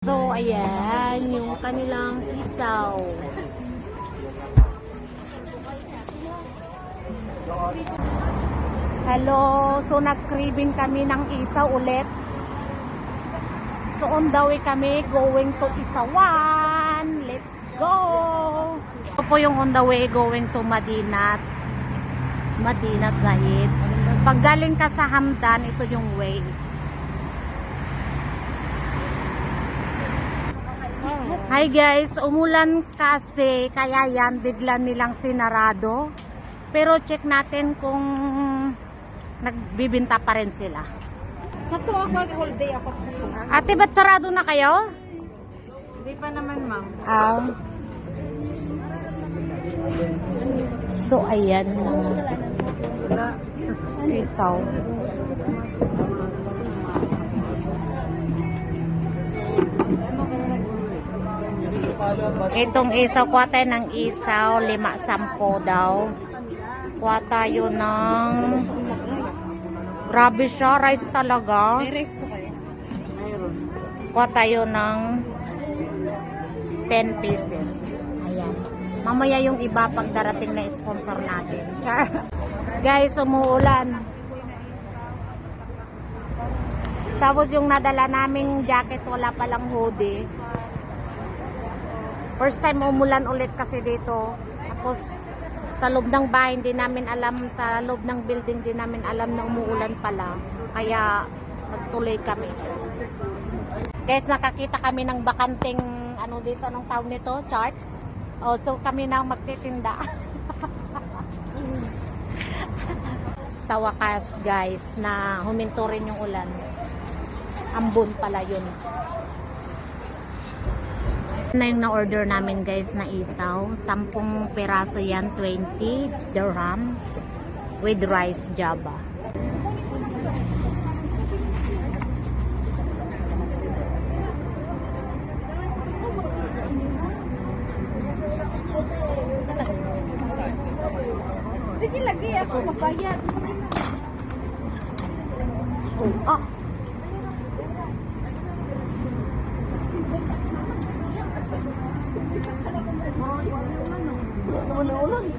So, ayan, yung kanilang isaw. Hello, so nag-craving kami ng isaw ulit. So on the way kami going to Isawan. Let's go! Ito po yung on the way going to Madinat. Madinat Zahid. Pag galing ka sa Hamdan, ito yung way. Hi guys, umulan kasi kaya yan bigla nilang sinarado. Pero check natin kung nagbibinta pa rin sila. Sa to ako, whole day ako. Ate, ba't sarado na kayo? Hindi pa naman, ma'am. Ah. So, ayan. Wala. Isaw. Itong isaw, kuha tayo ng isaw, lima, sampo daw. Kuha tayo ng... Grabe siya, rice talaga. May rice po kayo? Mayroon. Kuha tayo ng 10 pieces. Ayan. Mamaya yung iba pag darating na sponsor natin. Char. Guys, umuulan. Tapos yung nadala naming jacket, wala palang hoodie. First time umulan ulit kasi dito. Tapos sa loob ng bahay, hindi namin alam, sa loob ng building, hindi namin alam na umuulan pala. Kaya nagtuloy kami. Guys, nakakita kami ng bakanting ano dito, anong tawag nito? Chart. Oh, so kami na magtitinda. Sa wakas, guys, na huminto rin yung ulan. Ambon pala yun. Na yung na-order namin guys na isaw. 10 peraso yan, 20 dirham with rice java. Sige, lagi ako magbayad. Ah. bunu onun